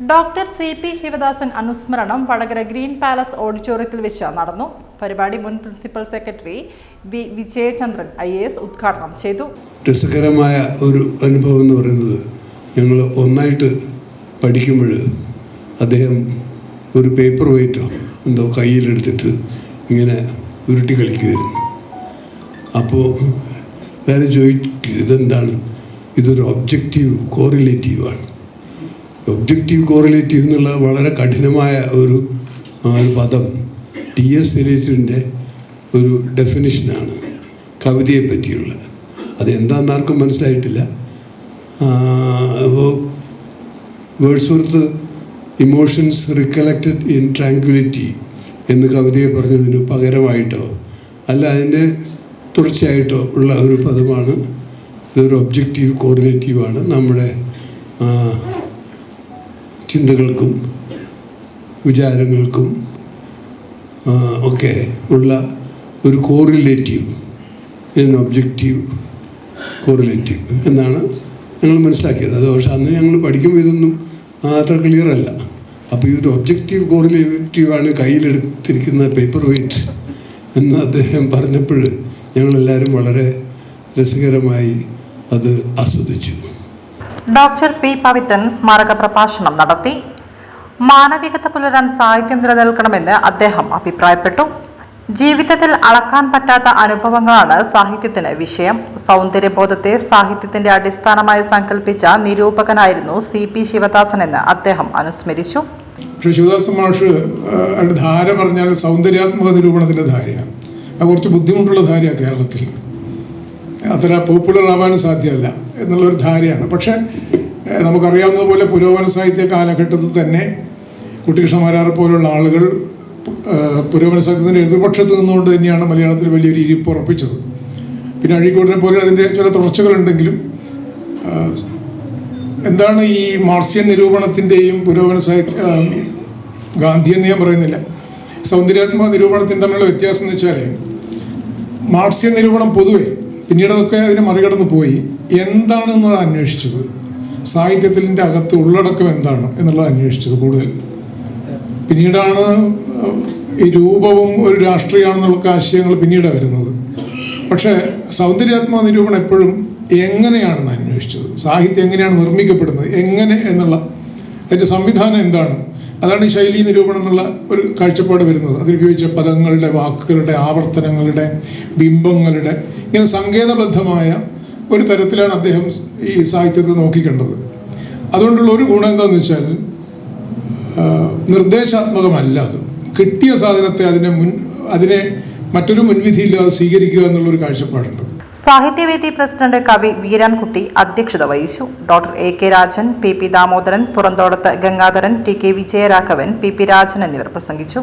Doctor C P Sivadasan അനുസ്മരണം Vadakara green palace ഓഡിറ്റോറിയത്തിൽ വെച്ച് നടന്നു. പരിപാടി മുൻ principal secretary V Vijayachandran I S ഉദ്ഘാടനം ചെയ്തു. രസകരമായ ഒരു അനുഭവം എന്ന് പറയുന്നത് ഞങ്ങൾ ഒന്നായിട്ട് പഠിക്കുമ്പോൾ അദ്ദേഹം ഒരു പേപ്പർ വെയിറ്റോ എന്തോ കയ്യിലെടുത്തിട്ട് ഇങ്ങനെ ഉരുട്ടി കളിക്കുമായിരുന്നു. അപ്പോൾ വേറെ ചോദിക്കും ഇതെന്താണ്? ഇതൊരു ഒബ്ജക്റ്റീവ് കോറിലേറ്റീവാണ് ഒബ്ജക്റ്റീവ് കോറിലേറ്റീവ് എന്നുള്ള വളരെ കഠിനമായ ഒരു പദം ടി എസ് സുരേഷിന്റെ ഒരു ഡെഫിനിഷനാണ് കവിതയെ പറ്റിയുള്ള അതെന്താണെന്ന് ആർക്കും മനസ്സിലായിട്ടില്ല അപ്പോൾ Wordsworth emotions recollected in tranquillity എന്ന് കവിതയെ പറഞ്ഞതിന് പകരമായിട്ടോ അല്ല അതിന്റെ തുടർച്ചയായിട്ടോ ഉള്ള ഒരു പദമാണ്. ഇതൊരു ഒബ്ജക്റ്റീവ് കോർഡിനേറ്റീവാണ് നമ്മുടെ ചിന്തകൾക്കും വിചാരങ്ങൾക്കും ഒക്കെ ഉള്ള ഒരു കോറിലേറ്റീവ് ഇൻ ഒബ്ജക്റ്റീവ് കോറിലേറ്റീവ് എന്നാണ് ഞങ്ങൾ മനസ്സിലാക്കിയത്. അത് പക്ഷെ അന്ന് ഞങ്ങൾ പഠിക്കുമ്പോൾ ഇതൊന്നും അത്ര ക്ലിയർ അല്ല. അപ്പോൾ ഈ ഒരു ഒബ്ജക്റ്റീവ് കോറിലേറ്റീവാണ് കയ്യിലെടുത്തിരിക്കുന്ന പേപ്പർ വെയിറ്റ് എന്ന് അദ്ദേഹം പറഞ്ഞപ്പോൾ ഞങ്ങളെല്ലാവരും വളരെ രസകരമായി അത് ആസ്വദിച്ചു. ഡോക്ടർ പി പവിത്രൻ സ്മാരക പ്രഭാഷണം നടത്തി. മാനവികത പുലരാൻ സാഹിത്യം നിലനിൽക്കണമെന്ന് അദ്ദേഹം അഭിപ്രായപ്പെട്ടു. ജീവിതത്തിൽ അളക്കാൻ പറ്റാത്ത അനുഭവങ്ങളാണ് സാഹിത്യത്തിന് വിഷയം. സൗന്ദര്യബോധത്തെ സാഹിത്യത്തിന്റെ അടിസ്ഥാനമായി സങ്കല്പിച്ച നിരൂപകനായിരുന്നു സി പി ശിവദാസൻ എന്ന് അദ്ദേഹം അനുസ്മരിച്ചു. പക്ഷേ ശിവദാസ മാഷ് ധാര പറഞ്ഞാൽ സൗന്ദര്യാത്മക നിരൂപണത്തിന്റെ ധാരയാണ്. അത് കുറച്ച് ബുദ്ധിമുട്ടുള്ള ധാരയാണ് കേരളത്തിൽ. അത്ര പോപ്പുലർ ആവാനും സാധ്യമല്ല. എന്നുള്ളൊരു ധാരയാണ് പക്ഷേ നമുക്കറിയാവുന്നതുപോലെ പുരോഗമന സാഹിത്യ കാലഘട്ടത്തിൽ തന്നെ കുട്ടികൃഷ്ണമാരാറെ പോലുള്ള ആളുകൾ പുരോഗമന സാഹിത്യത്തിന്റെ എതിർപക്ഷത്ത് നിന്നുകൊണ്ട് തന്നെയാണ് മലയാളത്തിൽ വലിയൊരു ഇരിപ്പ് ഉറപ്പിച്ചത്. പിന്നെ അഴീക്കോടിനെ പോലെ അതിന്റെ ചില തുടർച്ചകളുണ്ടെങ്കിലും എന്താണ് ഈ മാർസ്യൻ നിരൂപണത്തിന്റെയും പുരോഗമന സാഹിത്യ ഗാന്ധിയെന്ന് ഞാൻ പറയുന്നില്ല സൗന്ദര്യാത്മക നിരൂപണത്തിന് തമ്മിലുള്ള വ്യത്യാസം എന്ന് വെച്ചാൽ മാർസ്യ നിരൂപണം പൊതുവെ പിന്നീടൊക്കെ അതിനെ മറികടന്ന് പോയി. എന്താണെന്നത് അന്വേഷിച്ചത്? സാഹിത്യത്തിന്റെ അകത്ത് ഉള്ളടക്കം എന്താണ് എന്നുള്ളത് അന്വേഷിച്ചത് കൂടുതൽ. പിന്നീടാണ് ഈ രൂപവും ഒരു രാഷ്ട്രീയമാണെന്നുള്ള ആശയങ്ങൾ പിന്നീട് വരുന്നത്. പക്ഷേ സൗന്ദര്യാത്മക നിരൂപണം എപ്പോഴും എങ്ങനെയാണെന്ന് അന്വേഷിച്ചത്? സാഹിത്യം എങ്ങനെയാണ് നിർമ്മിക്കപ്പെടുന്നത്? എങ്ങനെ എന്നുള്ള അതിന്റെ സംവിധാനം എന്താണ്? അതാണ് ഈ ശൈലി നിരൂപണം എന്നുള്ള ഒരു കാഴ്ചപ്പാട് വരുന്നത്. അതിലുപയോഗിച്ച പദങ്ങളുടെ വാക്കുകളുടെ ആവർത്തനങ്ങളുടെ ബിംബങ്ങളുടെ ഇങ്ങനെ സങ്കേതബദ്ധമായ ഒരു തരത്തിലാണ് അദ്ദേഹം ഈ സാഹിത്യത്തെ നോക്കിക്കണ്ടത്. അതുകൊണ്ടുള്ള ഒരു ഗുണം എന്താണെന്ന് വെച്ചാൽ നിർദ്ദേശാത്മകമല്ല അത്. കിട്ടിയ സാധനത്തെ അതിനെ മുൻ അതിനെ മറ്റൊരു മുൻവിധിയില്ലാതെ സ്വീകരിക്കുക എന്നുള്ളൊരു കാഴ്ചപ്പാടുണ്ട്. സാഹിത്യവേദി പ്രസിഡന്റ് കവി വീരാൻകുട്ടി അധ്യക്ഷത വഹിച്ചു. Doctor A K Rajan P P Damodaran Purantodath Gangadharan T K Vijayaraghavan P P Rajan എന്നിവർ പ്രസംഗിച്ചു.